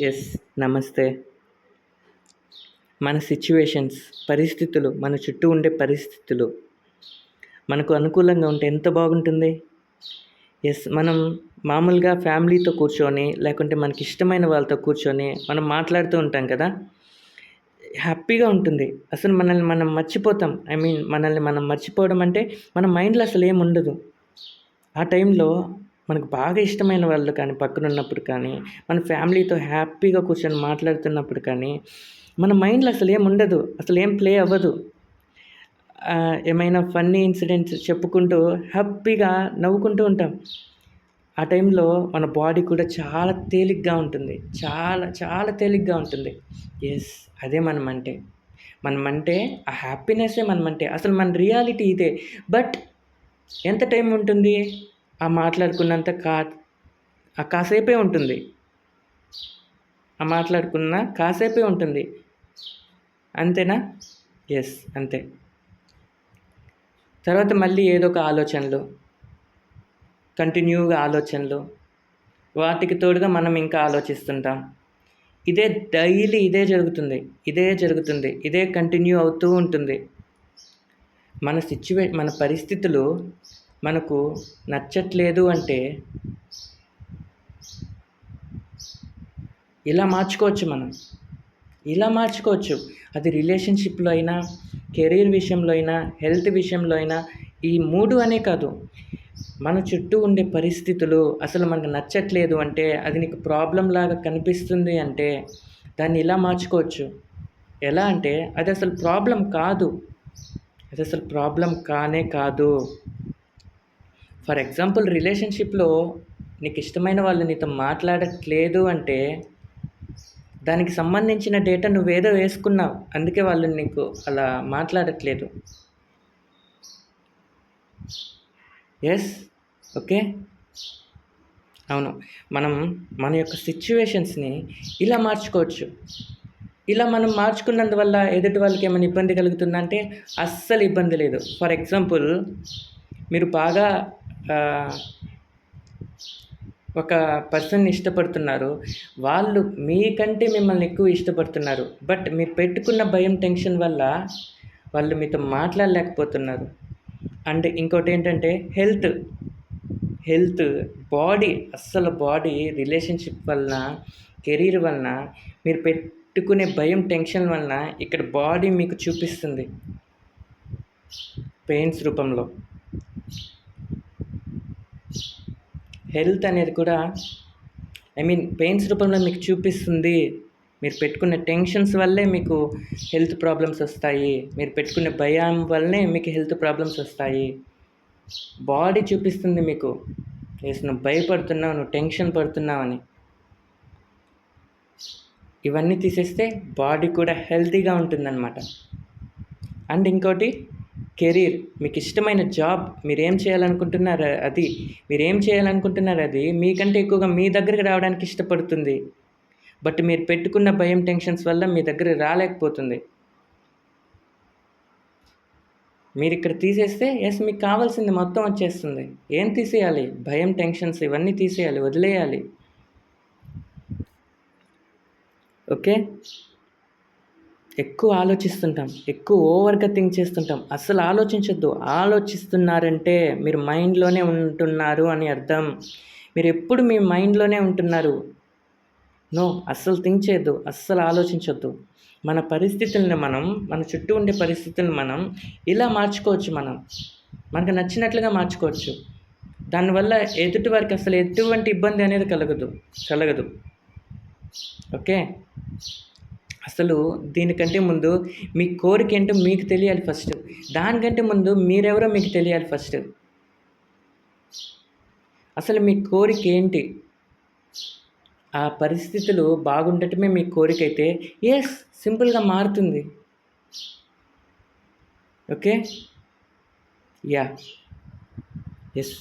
Yes నమస్తే. మన situations పరిస్థితులు మన చుట్టూ ఉండే పరిస్థితులు మనకు అనుకూలంగా ఉంటే ఎంత బాగుంటుంది? ఎస్ మనం మామూలుగా ఫ్యామిలీతో కూర్చొని లేకుంటే మనకి ఇష్టమైన వాళ్ళతో కూర్చొని మనం మాట్లాడుతూ ఉంటాం కదా? హ్యాపీగా ఉంటుంది. అసలు మనల్ని మనం మర్చిపోతాం. ఐ మీన్ మనల్ని మనం మర్చిపోవడం అంటే మన మైండ్లో అసలు ఏమి ఉండదు. ఆ టైంలో మనకు బాగా ఇష్టమైన వాళ్ళు కానీ పక్కన ఉన్నప్పుడు కానీ మన ఫ్యామిలీతో హ్యాపీగా కూర్చొని మాట్లాడుతున్నప్పుడు కానీ మన మైండ్లో అసలు ఏం ఉండదు అసలు ఏం ప్లే అవ్వదు. ఏమైనా ఫన్నీ ఇన్సిడెంట్స్ చెప్పుకుంటూ హ్యాపీగా నవ్వుకుంటూ ఉంటాం. ఆ టైంలో మన బాడీ కూడా చాలా తేలిగ్గా ఉంటుంది చాలా చాలా తేలిగ్గా ఉంటుంది. ఎస్ అదే మనం అంటే మనం అంటే ఆ హ్యాపీనెస్సే మనం అంటే అసలు మన రియాలిటీ ఇదే. బట్ ఎంత టైం ఉంటుంది? ఆ మాట్లాడుకున్నంత కా కాసేపే ఉంటుంది. ఆ మాట్లాడుకున్న కాసేపే ఉంటుంది. అంతేనా? ఎస్ అంతే. తర్వాత మళ్ళీ ఏదో ఒక ఆలోచనలు. కంటిన్యూగా ఆలోచనలు. వాటికి తోడుగా మనం ఇంకా ఆలోచిస్తుంటాం. ఇదే డైలీ ఇదే జరుగుతుంది. ఇదే జరుగుతుంది. ఇదే కంటిన్యూ అవుతూ ఉంటుంది. మన సిచ్యువే మన పరిస్థితులు మనకు నచ్చట్లేదు అంటే ఇలా మార్చుకోవచ్చు మనం. ఇలా మార్చుకోవచ్చు. అది రిలేషన్షిప్లో అయినా కెరీర్ విషయంలో అయినా హెల్త్ విషయంలో అయినా ఈ మూడు అనే కాదు. మన చుట్టూ ఉండే పరిస్థితులు అసలు మనకు నచ్చట్లేదు అంటే అది నీకు ప్రాబ్లం లాగా కనిపిస్తుంది అంటే దాన్ని ఇలా మార్చుకోవచ్చు. ఎలా అంటే అది అసలు ప్రాబ్లం కాదు. అది అసలు ప్రాబ్లం కానే కాదు. ఫర్ ఎగ్జాంపుల్ రిలేషన్షిప్లో నీకు ఇష్టమైన వాళ్ళు నీతో మాట్లాడట్లేదు అంటే దానికి సంబంధించిన డేటా నువ్వేదో వేసుకున్నావు. అందుకే వాళ్ళు నీకు అలా మాట్లాడట్లేదు. ఎస్ ఓకే అవును. మనం మన యొక్క సిచ్యువేషన్స్ని ఇలా మార్చుకోవచ్చు. ఇలా మనం మార్చుకున్నందువల్ల ఎదుటి వాళ్ళకి ఏమైనా ఇబ్బంది కలుగుతుందంటే అస్సలు ఇబ్బంది లేదు. ఫర్ ఎగ్జాంపుల్ మీరు బాగా ఒక పర్సన్ ఇష్టపడుతున్నారు. వాళ్ళు మీకంటే మిమ్మల్ని ఎక్కువ ఇష్టపడుతున్నారు. బట్ మీరు పెట్టుకున్న భయం టెన్షన్ వల్ల వాళ్ళు మీతో మాట్లాడలేకపోతున్నారు. అండ్ ఇంకోటి ఏంటంటే హెల్త్ హెల్త్ బాడీ అస్సలు బాడీ రిలేషన్షిప్ వలన కెరీర్ వలన మీరు పెట్టుకునే భయం టెన్షన్ వలన ఇక్కడ బాడీ మీకు చూపిస్తుంది. పెయిన్స్ రూపంలో. హెల్త్ అనేది కూడా ఐ మీన్ పెయిన్స్ రూపంలో మీకు చూపిస్తుంది. మీరు పెట్టుకున్న టెన్షన్స్ వల్లే మీకు హెల్త్ ప్రాబ్లమ్స్ వస్తాయి. మీరు పెట్టుకునే భయం వల్లనే మీకు హెల్త్ ప్రాబ్లమ్స్ వస్తాయి. బాడీ చూపిస్తుంది మీకు. ఎస్ నువ్వు భయపడుతున్నావు నువ్వు టెన్షన్ పడుతున్నావు అని. ఇవన్నీ తీసేస్తే బాడీ కూడా హెల్తీగా ఉంటుందన్నమాట. అండ్ ఇంకోటి కెరీర్ మీకు ఇష్టమైన జాబ్ మీరేం చేయాలనుకుంటున్నారు అది మీరేం చేయాలనుకుంటున్నారు అది మీకంటే ఎక్కువగా మీ దగ్గరికి రావడానికి ఇష్టపడుతుంది. బట్ మీరు పెట్టుకున్న భయం టెన్షన్స్ వల్ల మీ దగ్గర రాలేకపోతుంది. మీరు ఇక్కడ తీసేస్తే ఎస్ మీకు కావాల్సింది మొత్తం వచ్చేస్తుంది. ఏం తీసేయాలి? భయం టెన్షన్స్ ఇవన్నీ తీసేయాలి వదిలేయాలి. ఓకే? ఎక్కువ ఆలోచిస్తుంటాం ఎక్కువ ఓవర్గా థింక్ చేస్తుంటాం. అస్సలు ఆలోచించొద్దు. ఆలోచిస్తున్నారంటే మీరు మైండ్లోనే ఉంటున్నారు అని అర్థం. మీరు ఎప్పుడు మీ మైండ్లోనే ఉంటున్నారు? నో అస్సలు థింక్ చేయొద్దు. అస్సలు ఆలోచించొద్దు. మన పరిస్థితులను మనం మన చుట్టూ ఉండే పరిస్థితులను మనం ఇలా మార్చుకోవచ్చు మనం. మనకు నచ్చినట్లుగా మార్చుకోవచ్చు. దానివల్ల ఎదుటి వారికి అసలు ఎటువంటి ఇబ్బంది అనేది కలగదు. కలగదు. ఓకే? అసలు దీనికంటే ముందు మీ కోరిక ఏంటో మీకు తెలియాలి ఫస్ట్. దానికంటే ముందు మీరెవరో మీకు తెలియాలి ఫస్ట్. అసలు మీ కోరిక ఏంటి? ఆ పరిస్థితులు బాగుండటమే మీ కోరిక అయితే ఎస్ సింపుల్గా మారుతుంది. Okay yeah yes